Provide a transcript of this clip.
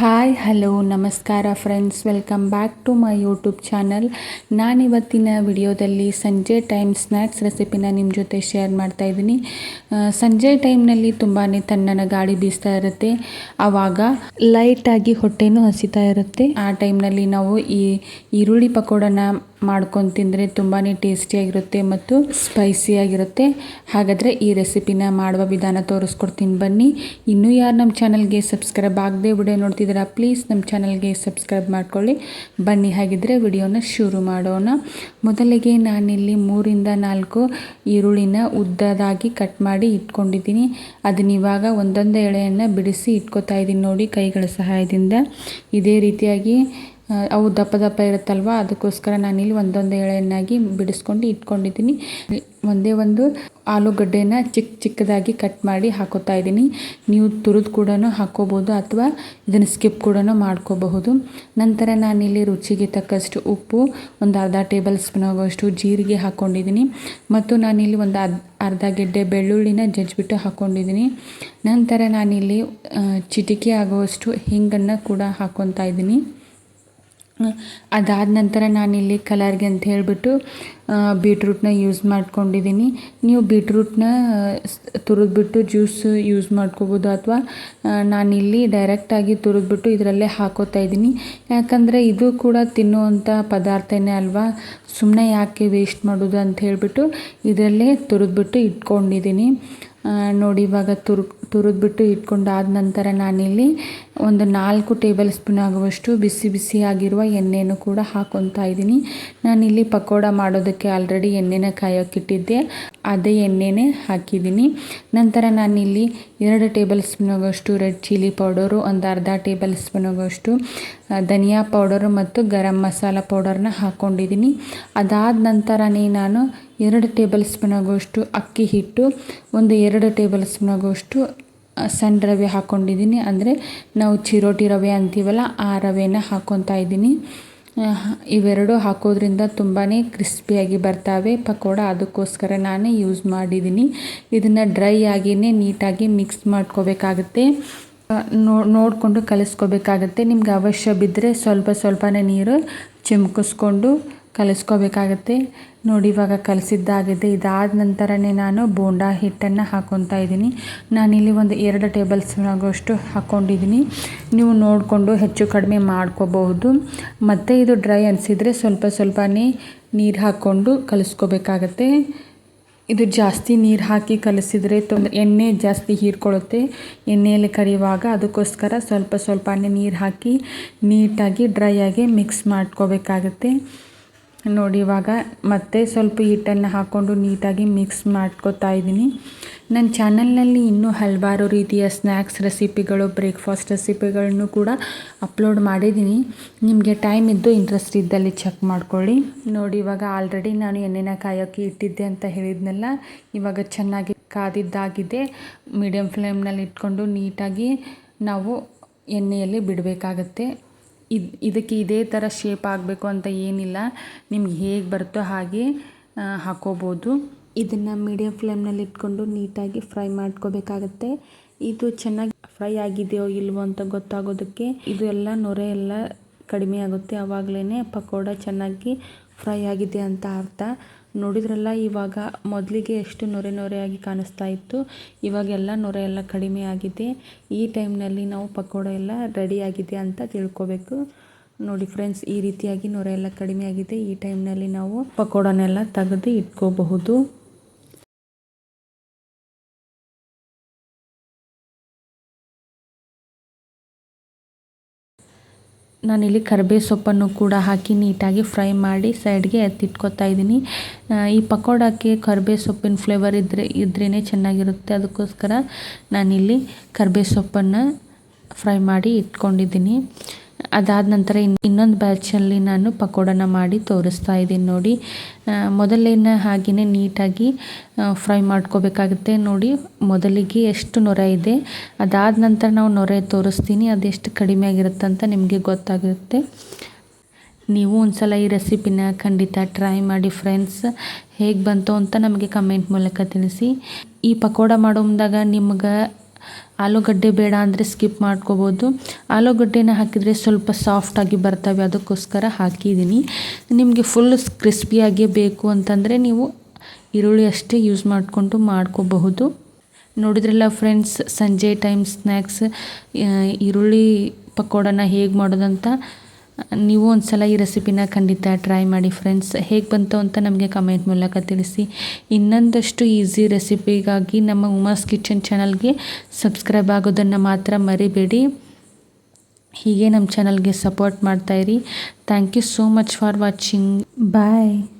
Hi, hello, ನಮಸ್ಕಾರ friends welcome back to my YouTube channel ನಾನಿವತ್ತಿನ ವಿಡಿಯೋದಲ್ಲಿ ಸಂಜೆ ಟೈಮ್ ಸ್ನ್ಯಾಕ್ಸ್ ರೆಸಿಪಿನ ನಿಮ್ಮ ಜೊತೆ ಶೇರ್ ಮಾಡ್ತಾ ಇದ್ದೀನಿ. ಸಂಜೆ ಟೈಮ್ನಲ್ಲಿ ತುಂಬಾ ತಣ್ಣನ ಗಾಳಿ ಬೀಸ್ತಾ ಇರುತ್ತೆ. ಆವಾಗ ಲೈಟಾಗಿ ಹೊಟ್ಟೆನೂ ಹಸಿತಾ ಇರುತ್ತೆ. ಆ ಟೈಮ್ನಲ್ಲಿ ನಾವು ಈ ಈರುಳ್ಳಿ ಪಕೋಡನ ಮಾಡ್ಕೊಂಡು ತಿಂದರೆ ತುಂಬಾ ಟೇಸ್ಟಿಯಾಗಿರುತ್ತೆ ಮತ್ತು ಸ್ಪೈಸಿಯಾಗಿರುತ್ತೆ. ಹಾಗಾದರೆ ಈ ರೆಸಿಪಿನ ಮಾಡುವ ವಿಧಾನ ತೋರಿಸ್ಕೊಡ್ತೀನಿ ಬನ್ನಿ. ಇನ್ನೂ ಯಾರು ನಮ್ಮ ಚಾನಲ್ಗೆ ಸಬ್ಸ್ಕ್ರೈಬ್ ಆಗದೆ ವಿಡಿಯೋ ನೋಡ್ತಿದ್ದೀರಾ, ಪ್ಲೀಸ್ ನಮ್ಮ ಚಾನಲ್ಗೆ ಸಬ್ಸ್ಕ್ರೈಬ್ ಮಾಡ್ಕೊಳ್ಳಿ. ಬನ್ನಿ ಹಾಗಿದ್ರೆ ವಿಡಿಯೋನ ಶುರು ಮಾಡೋಣ. ಮೊದಲಿಗೆ ನಾನಿಲ್ಲಿ ಮೂರಿಂದ ನಾಲ್ಕು ಈರುಳ್ಳಿನ ಉದ್ದದಾಗಿ ಕಟ್ ಮಾಡಿ ಇಟ್ಕೊಂಡಿದ್ದೀನಿ. ಅದನ್ನ ಇವಾಗ ಒಂದೊಂದು ಎಳೆಯನ್ನು ಬಿಡಿಸಿ ಇಟ್ಕೋತಾ ಇದ್ದೀನಿ ನೋಡಿ ಕೈಗಳ ಸಹಾಯದಿಂದ. ಇದೇ ರೀತಿಯಾಗಿ ಅವು ದಪ್ಪ ದಪ್ಪ ಇರುತ್ತಲ್ವ? ಅದಕ್ಕೋಸ್ಕರ ನಾನಿಲ್ಲಿ ಒಂದೊಂದು ಎಳೆಯನ್ನಾಗಿ ಬಿಡಿಸ್ಕೊಂಡು ಇಟ್ಕೊಂಡಿದ್ದೀನಿ. ಒಂದೇ ಒಂದು ಆಲೂಗಡ್ಡೆನ ಚಿಕ್ಕ ಚಿಕ್ಕದಾಗಿ ಕಟ್ ಮಾಡಿ ಹಾಕೋತಾ ಇದ್ದೀನಿ. ನೀವು ತುರಿದು ಕೂಡ ಹಾಕೋಬೋದು ಅಥವಾ ಇದನ್ನು ಸ್ಕಿಪ್ ಕೂಡ ಮಾಡ್ಕೋಬಹುದು. ನಂತರ ನಾನಿಲ್ಲಿ ರುಚಿಗೆ ತಕ್ಕಷ್ಟು ಉಪ್ಪು, ಒಂದು ಅರ್ಧ ಟೇಬಲ್ ಸ್ಪೂನ್ ಆಗೋಷ್ಟು ಜೀರಿಗೆ ಹಾಕ್ಕೊಂಡಿದ್ದೀನಿ ಮತ್ತು ನಾನಿಲ್ಲಿ ಒಂದು ಅರ್ಧ ಗೆಡ್ಡೆ ಬೆಳ್ಳುಳ್ಳಿನ ಜಜ್ಜಿಬಿಟ್ಟು ಹಾಕ್ಕೊಂಡಿದ್ದೀನಿ ನಂತರ ನಾನಿಲ್ಲಿ ಚಿಟಿಕೆ ಆಗುವಷ್ಟು ಹಿಂಗನ್ನು ಕೂಡ ಹಾಕ್ಕೊತಾ ಇದ್ದೀನಿ. ಅದಾದ ನಂತರ ನಾನಿಲ್ಲಿ ಕಲರ್ಗೆ ಅಂತ ಹೇಳಿಬಿಟ್ಟು ಬೀಟ್ರೂಟ್ನ ಯೂಸ್ ಮಾಡ್ಕೊಂಡಿದ್ದೀನಿ ನೀವು ಬೀಟ್ರೂಟ್ನ ತುರಿದ್ಬಿಟ್ಟು ಜ್ಯೂಸ್ ಯೂಸ್ ಮಾಡ್ಕೋಬೋದು ಅಥವಾ ನಾನಿಲ್ಲಿ ಡೈರೆಕ್ಟಾಗಿ ತುರಿದ್ಬಿಟ್ಟು ಇದರಲ್ಲೇ ಹಾಕೋತಾ ಇದ್ದೀನಿ ಯಾಕಂದರೆ ಇದು ಕೂಡ ತಿನ್ನುವಂಥ ಪದಾರ್ಥನೇ ಅಲ್ವಾ? ಸುಮ್ಮನೆ ಯಾಕೆ ವೇಸ್ಟ್ ಮಾಡೋದು ಅಂತ ಹೇಳಿಬಿಟ್ಟು ಇದರಲ್ಲೇ ತುರಿದ್ಬಿಟ್ಟು ಇಟ್ಕೊಂಡಿದ್ದೀನಿ ನೋಡಿ ಇವಾಗ ತುರ್ ತುರಿದ್ಬಿಟ್ಟು ಇಟ್ಕೊಂಡಾದ ನಂತರ ನಾನಿಲ್ಲಿ ಒಂದು ನಾಲ್ಕು ಟೇಬಲ್ ಸ್ಪೂನ್ ಆಗುವಷ್ಟು ಬಿಸಿ ಬಿಸಿಯಾಗಿರುವ ಎಣ್ಣೆಯನ್ನು ಕೂಡ ಹಾಕೊತಾ ಇದ್ದೀನಿ. ನಾನಿಲ್ಲಿ ಪಕೋಡ ಮಾಡೋದಕ್ಕೆ ಆಲ್ರೆಡಿ ಎಣ್ಣೆನ ಕಾಯೋಕ್ಕಿಟ್ಟಿದ್ದೆ ಅದೇ ಎಣ್ಣೆನೇ ಹಾಕಿದ್ದೀನಿ. ನಂತರ ನಾನಿಲ್ಲಿ ಎರಡು ಟೇಬಲ್ ಸ್ಪೂನ್ ಆಗುವಷ್ಟು ರೆಡ್ ಚಿಲ್ಲಿ ಪೌಡರು, ಒಂದು ಅರ್ಧ ಟೇಬಲ್ ಸ್ಪೂನ್ ಆಗುವಷ್ಟು ಧನಿಯಾ ಪೌಡರು ಮತ್ತು ಗರಂ ಮಸಾಲ ಪೌಡರ್ನ ಹಾಕ್ಕೊಂಡಿದ್ದೀನಿ ಅದಾದ ನಂತರನೇ ನಾನು ಎರಡು ಟೇಬಲ್ ಸ್ಪೂನ್ ಆಗುವಷ್ಟು ಅಕ್ಕಿ ಹಿಟ್ಟು, ಒಂದು ಎರಡು ಟೇಬಲ್ ಸ್ಪೂನ್ ಆಗುವಷ್ಟು ಸಣ್ಣ ರವೆ ಹಾಕ್ಕೊಂಡಿದ್ದೀನಿ ಅಂದರೆ ನಾವು ಚಿರೋಟಿ ರವೆ ಅಂತೀವಲ್ಲ, ಆ ರವೆನ ಹಾಕ್ಕೊತಾ ಇದ್ದೀನಿ. ಇವೆರಡು ಹಾಕೋದ್ರಿಂದ ತುಂಬಾ ಕ್ರಿಸ್ಪಿಯಾಗಿ ಬರ್ತಾವೆ. ಪಕೋಡ ಅದಕ್ಕೋಸ್ಕರ ನಾನೇ ಯೂಸ್ ಮಾಡಿದ್ದೀನಿ. ಇದನ್ನು ಡ್ರೈ ಆಗಿಯೇ ನೀಟಾಗಿ ಮಿಕ್ಸ್ ಮಾಡ್ಕೋಬೇಕಾಗುತ್ತೆ. ನೋ, ನೋಡಿಕೊಂಡು ಕಲಿಸ್ಕೋಬೇಕಾಗತ್ತೆ. ನಿಮ್ಗೆ ಅವಶ್ಯ ಬಿದ್ದರೆ ಸ್ವಲ್ಪ ಸ್ವಲ್ಪನೇ ನೀರು ಚಿಮ್ಕಿಸ್ಕೊಂಡು ಕಲಿಸ್ಕೋಬೇಕಾಗತ್ತೆ. ನೋಡಿ, ಇವಾಗ ಕಲಿಸಿದ್ದಾಗಿದೆ. ಇದಾದ ನಂತರನೇ ನಾನು ಬೋಂಡಾ ಹಿಟ್ಟನ್ನು ಹಾಕ್ಕೊತಾ ಇದ್ದೀನಿ. ನಾನಿಲ್ಲಿ ಒಂದು ಎರಡು ಟೇಬಲ್ ಸ್ಪೂನ್ ಆಗುವಷ್ಟು ಹಾಕ್ಕೊಂಡಿದ್ದೀನಿ ನೀವು ನೋಡಿಕೊಂಡು ಹೆಚ್ಚು ಕಡಿಮೆ ಮಾಡ್ಕೋಬಹುದು. ಮತ್ತು ಇದು ಡ್ರೈ ಅನಿಸಿದರೆ ಸ್ವಲ್ಪ ಸ್ವಲ್ಪನೇ ನೀರು ಹಾಕ್ಕೊಂಡು ಕಲಿಸ್ಕೋಬೇಕಾಗತ್ತೆ. ಇದು ಜಾಸ್ತಿ ನೀರು ಹಾಕಿ ಕಲಿಸಿದರೆ ತೊಂದರೆ ಎಣ್ಣೆ ಜಾಸ್ತಿ ಹೀರ್ಕೊಳ್ಳುತ್ತೆ. ಎಣ್ಣೆಯಲ್ಲಿ ಕರಿಯುವಾಗ ಅದಕ್ಕೋಸ್ಕರ ಸ್ವಲ್ಪ ಸ್ವಲ್ಪನೇ ನೀರು ಹಾಕಿ ನೀಟಾಗಿ ಡ್ರೈ ಆಗಿ ಮಿಕ್ಸ್ ಮಾಡ್ಕೋಬೇಕಾಗತ್ತೆ. ನೋಡಿ ಇವಾಗ ಮತ್ತೆ ಸ್ವಲ್ಪ ಹಿಟ್ಟನ್ನು ಹಾಕ್ಕೊಂಡು ನೀಟಾಗಿ ಮಿಕ್ಸ್ ಮಾಡ್ಕೋತಾ ಇದ್ದೀನಿ. ನನ್ನ ಚಾನಲ್ನಲ್ಲಿ ಇನ್ನೂ ಹಲವಾರು ರೀತಿಯ ಸ್ನ್ಯಾಕ್ಸ್ ರೆಸಿಪಿಗಳು, ಬ್ರೇಕ್ಫಾಸ್ಟ್ ರೆಸಿಪಿಗಳನ್ನು ಕೂಡ ಅಪ್ಲೋಡ್ ಮಾಡಿದ್ದೀನಿ. ನಿಮಗೆ ಟೈಮ್ ಇದ್ದು ಇಂಟ್ರೆಸ್ಟ್ ಇದ್ದಲ್ಲಿ ಚೆಕ್ ಮಾಡ್ಕೊಳ್ಳಿ. ನೋಡಿ ಇವಾಗ ಆಲ್ರೆಡಿ ನಾನು ಎಣ್ಣೆನ ಕಾಯೋಕ್ಕೆ ಇಟ್ಟಿದ್ದೆ ಅಂತ ಹೇಳಿದ್ನಲ್ಲ, ಇವಾಗ ಚೆನ್ನಾಗಿ ಕಾದಿದ್ದಾಗಿದೆ. ಮೀಡಿಯಮ್ ಫ್ಲೇಮ್ನಲ್ಲಿ ಇಟ್ಕೊಂಡು ನೀಟಾಗಿ ನಾವು ಎಣ್ಣೆಯಲ್ಲಿ ಬಿಡಬೇಕಾಗತ್ತೆ. ಇದು, ಇದಕ್ಕೆ ಇದೇ ಥರ ಶೇಪ್ ಆಗಬೇಕು ಅಂತ ಏನಿಲ್ಲ. ನಿಮ್ಗೆ ಹೇಗೆ ಬರುತ್ತೋ ಹಾಗೆ ಹಾಕೋಬೋದು. ಇದನ್ನು ಮೀಡಿಯಂ ಫ್ಲೇಮ್ನಲ್ಲಿ ಇಟ್ಕೊಂಡು ನೀಟಾಗಿ ಫ್ರೈ ಮಾಡ್ಕೋಬೇಕಾಗತ್ತೆ. ಇದು ಚೆನ್ನಾಗಿ ಫ್ರೈ ಆಗಿದೆಯೋ ಇಲ್ವೋ ಅಂತ ಗೊತ್ತಾಗೋದಕ್ಕೆ ಇದು ಎಲ್ಲ ನೊರೆ ಎಲ್ಲ ಕಡಿಮೆ ಆಗುತ್ತೆ. ಆವಾಗಲೇ ಪಕೋಡ ಚೆನ್ನಾಗಿ ಫ್ರೈ ಆಗಿದೆ ಅಂತ ಅರ್ಥ. ನೋಡಿದ್ರಲ್ಲ, ಇವಾಗ ಮೊದಲಿಗೆ ಎಷ್ಟು ನೊರೆ ನೊರೆಯಾಗಿ ಕಾಣಿಸ್ತಾ ಇತ್ತು ಇವಾಗೆಲ್ಲ ನೊರೆ ಎಲ್ಲ ಕಡಿಮೆ ಆಗಿದೆ. ಈ ಟೈಮ್ನಲ್ಲಿ ನಾವು ಪಕೋಡ ಎಲ್ಲ ರೆಡಿ ಆಗಿದೆ ಅಂತ ತಿಳ್ಕೊಬೇಕು. ನೋಡಿ ಫ್ರೆಂಡ್ಸ್ ಈ ರೀತಿಯಾಗಿ ನೊರೆ ಎಲ್ಲ ಕಡಿಮೆ ಆಗಿದೆ. ಈ ಟೈಮ್ನಲ್ಲಿ ನಾವು ಪಕೋಡನೆಲ್ಲ ತೆಗೆದು ಇಟ್ಕೋಬಹುದು. ನಾನಿಲ್ಲಿ ಕರಿಬೇ ಸೊಪ್ಪನ್ನು ಕೂಡ ಹಾಕಿ ನೀಟಾಗಿ ಫ್ರೈ ಮಾಡಿ ಸೈಡ್ಗೆ ಎತ್ತಿಟ್ಕೊತಾ ಇದ್ದೀನಿ. ಈ ಪಕೋಡಕ್ಕೆ ಕರಿಬೇ ಸೊಪ್ಪಿನ ಫ್ಲೇವರ್ ಇದ್ರೆ ಇದ್ರೇ ಚೆನ್ನಾಗಿರುತ್ತೆ. ಅದಕ್ಕೋಸ್ಕರ ನಾನಿಲ್ಲಿ ಕರಿಬೇ ಸೊಪ್ಪನ್ನು ಫ್ರೈ ಮಾಡಿ ಇಟ್ಕೊಂಡಿದ್ದೀನಿ. ಅದಾದ ನಂತರ ಇನ್, ಇನ್ನೊಂದು ಬ್ಯಾಚಲ್ಲಿ ನಾನು ಪಕೋಡನ ಮಾಡಿ ತೋರಿಸ್ತಾ ಇದ್ದೀನಿ ನೋಡಿ. ಮೊದಲಿನ ಹಾಗೆಯೇ ನೀಟಾಗಿ ಫ್ರೈ ಮಾಡ್ಕೋಬೇಕಾಗುತ್ತೆ ನೋಡಿ. ಮೊದಲಿಗೆ ಎಷ್ಟು ನೊರೆ ಇದೆ, ಅದಾದ ನಂತರ ನಾವು ನೊರೆ ತೋರಿಸ್ತೀನಿ, ಅದೆಷ್ಟು ಕಡಿಮೆ ಆಗಿರುತ್ತೆ ಅಂತ ನಿಮಗೆ ಗೊತ್ತಾಗುತ್ತೆ. ನೀವು ಒಂದ್ಸಲ ಈ ರೆಸಿಪಿನ ಖಂಡಿತ ಟ್ರೈ ಮಾಡಿ ಫ್ರೆಂಡ್ಸ್. ಹೇಗೆ ಬಂತು ಅಂತ ನಮಗೆ ಕಮೆಂಟ್ ಮೂಲಕ ತಿಳಿಸಿ. ಈ ಪಕೋಡ ಮಾಡೋ ನಿಮ್ಗೆ ಆಲೂಗಡ್ಡೆ ಬೇಡ ಅಂದರೆ ಸ್ಕಿಪ್ ಮಾಡ್ಕೋಬೋದು. ಆಲೂಗಡ್ಡೆನ ಹಾಕಿದರೆ ಸ್ವಲ್ಪ ಸಾಫ್ಟಾಗಿ ಬರ್ತವೆ, ಅದಕ್ಕೋಸ್ಕರ ಹಾಕಿದ್ದೀನಿ. ನಿಮಗೆ ಫುಲ್ ಕ್ರಿಸ್ಪಿಯಾಗಿಯೇ ಬೇಕು ಅಂತಂದರೆ ನೀವು ಈರುಳ್ಳಿ ಅಷ್ಟೇ ಯೂಸ್ ಮಾಡಿಕೊಂಡು ಮಾಡ್ಕೋಬಹುದು. ನೋಡಿದ್ರಲ್ಲ ಫ್ರೆಂಡ್ಸ್ ಸಂಜೆ ಟೈಮ್ ಸ್ನ್ಯಾಕ್ಸ್ ಈರುಳ್ಳಿ ಪಕೋಡನ ಹೇಗೆ ಮಾಡೋದಂತ? ನೀವು ಒಂದು ಸಲ ಈ ರೆಸಿಪಿನ ಖಂಡಿತ ಟ್ರೈ ಮಾಡಿ ಫ್ರೆಂಡ್ಸ್. ಹೇಗೆ ಬಂತು ಅಂತ ನಮಗೆ ಕಮೆಂಟ್ ಮೂಲಕ ತಿಳಿಸಿ. ಇನ್ನೊಂದಷ್ಟು ಈಸಿ ರೆಸಿಪಿಗಾಗಿ ನಮ್ಮ ಉಮಾಸ್ ಕಿಚನ್ ಚಾನಲ್ಗೆ ಸಬ್ಸ್ಕ್ರೈಬ್ ಆಗೋದನ್ನು ಮಾತ್ರ ಮರಿಬೇಡಿ. ಹೀಗೆ ನಮ್ಮ ಚಾನಲ್ಗೆ support ಮಾಡ್ತಾಯಿರಿ thank you so much for watching. Bye.